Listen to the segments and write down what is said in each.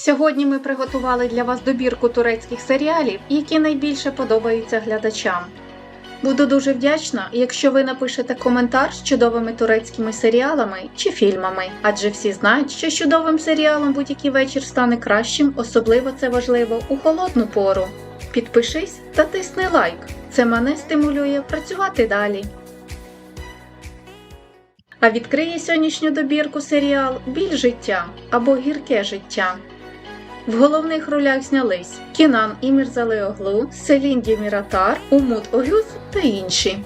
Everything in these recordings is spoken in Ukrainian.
Сьогодні ми приготували для вас добірку турецьких серіалів, які найбільше подобаються глядачам. Буду дуже вдячна, якщо ви напишете коментар з чудовими турецькими серіалами чи фільмами, адже всі знають, що чудовим серіалом будь-який вечір стане кращим, особливо це важливо у холодну пору. Підпишись та тисни лайк. Це мене стимулює працювати далі. А відкриє сьогоднішню добірку серіал Біль життя або Гірке життя. В головних ролях знялись Кінан Імірзали Оглу, Селін Діміратар, Умут Огюз та інші.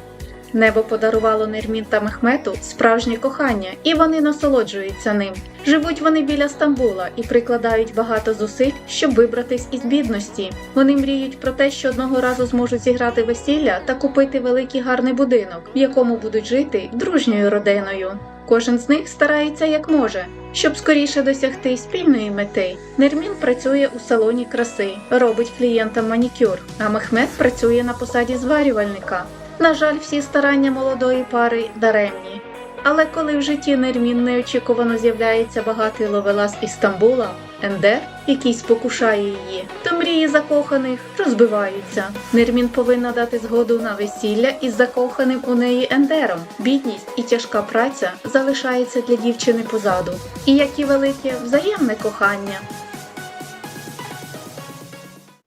Небо подарувало Нермін та Мехмету справжнє кохання, і вони насолоджуються ним. Живуть вони біля Стамбула і прикладають багато зусиль, щоб вибратись із бідності. Вони мріють про те, що одного разу зможуть зіграти весілля та купити великий гарний будинок, в якому будуть жити дружньою родиною. Кожен з них старається як може, щоб скоріше досягти спільної мети. Нермін працює у салоні краси, робить клієнтам манікюр, а Мехмед працює на посаді зварювальника. На жаль, всі старання молодої пари даремні. Але коли в житті Нермін неочікувано з'являється багатий ловелас із Стамбула, Ендер, який спокушає її, то мрії закоханих розбиваються. Нермін повинна дати згоду на весілля із закоханим у неї Ендером. Бідність і тяжка праця залишається для дівчини позаду, і як і велике взаємне кохання.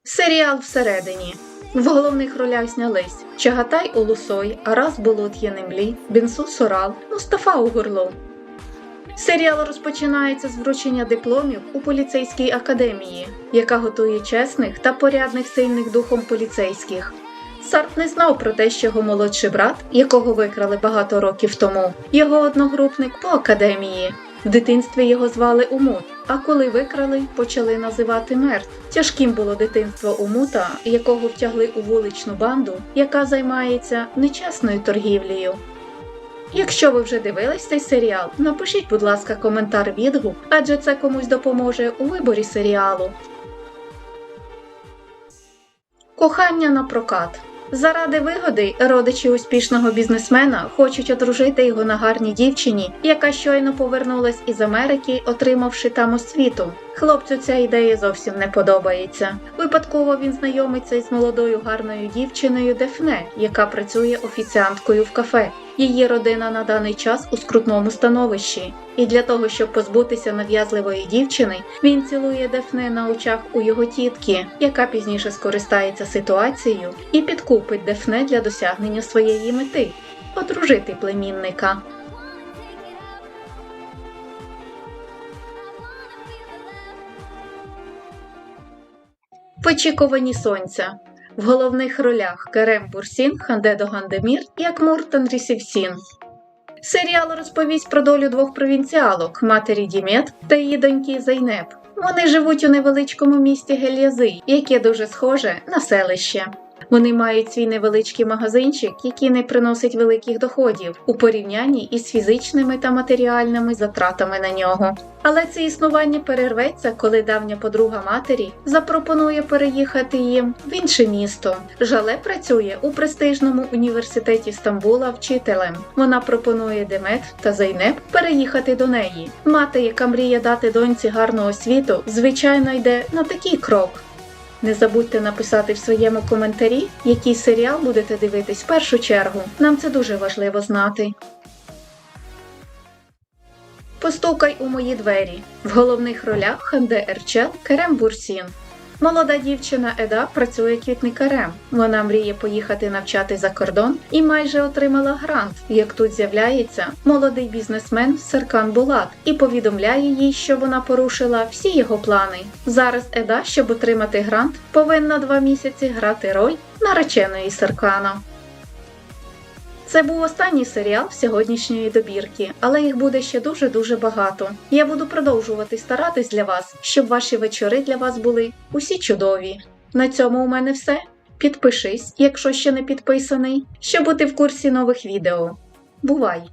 Серіал всередині. В головних ролях знялись Чагатай Улусой, Арас Болот Єнемлі, Бінсу Сорал, Мустафа Угурлов. Серіал розпочинається з вручення дипломів у поліцейській академії, яка готує чесних та порядних сильних духом поліцейських. Сарт не знав про те, що його молодший брат, якого викрали багато років тому, його одногрупник по академії. В дитинстві його звали Умут, а коли викрали, почали називати Мерт. Тяжким було дитинство Умута, якого втягли у вуличну банду, яка займається нечесною торгівлею. Якщо ви вже дивились цей серіал, напишіть, будь ласка, коментар відгук, адже це комусь допоможе у виборі серіалу. Кохання на прокат. Заради вигоди родичі успішного бізнесмена хочуть одружити його на гарній дівчині, яка щойно повернулась із Америки, отримавши там освіту. Хлопцю ця ідея зовсім не подобається. Випадково він знайомиться із молодою гарною дівчиною Дефне, яка працює офіціанткою в кафе. Її родина на даний час у скрутному становищі, і для того, щоб позбутися нав'язливої дівчини, він цілує Дефне на очах у його тітки, яка пізніше скористається ситуацією і підкупить Дефне для досягнення своєї мети одружити племінника. В очікуванні сонця. В головних ролях Керем Бурсін, Хандедо Гандемір і Акмур Рісівсін. Серіал розповість про долю двох провінціалок матері Дімет та її доньки Зайнеп. Вони живуть у невеличкому місті Гельязи, яке дуже схоже на селище. Вони мають свій невеличкий магазинчик, який не приносить великих доходів у порівнянні із фізичними та матеріальними затратами на нього. Але це існування перерветься, коли давня подруга матері запропонує переїхати їм в інше місто. Жале працює у престижному університеті Стамбула вчителем. Вона пропонує Демет та Зайнеп переїхати до неї. Мати, яка мріє дати доньці гарну освіту, звичайно йде на такий крок. Не забудьте написати в своєму коментарі, який серіал будете дивитись в першу чергу. Нам це дуже важливо знати. Постукай у мої двері. В головних ролях Ханде Ерчел, Керем Бурсін. Молода дівчина Еда працює квітникарем. Вона мріє поїхати навчати за кордон і майже отримала грант. Як тут з'являється молодий бізнесмен Серкан Булат і повідомляє їй, що вона порушила всі його плани. Зараз Еда, щоб отримати грант, повинна два місяці грати роль нареченої Серкана. Це був останній серіал сьогоднішньої добірки, але їх буде ще дуже-дуже багато. Я буду продовжувати старатись для вас, щоб ваші вечори для вас були усі чудові. На цьому у мене все. Підпишись, якщо ще не підписаний, щоб бути в курсі нових відео. Бувай!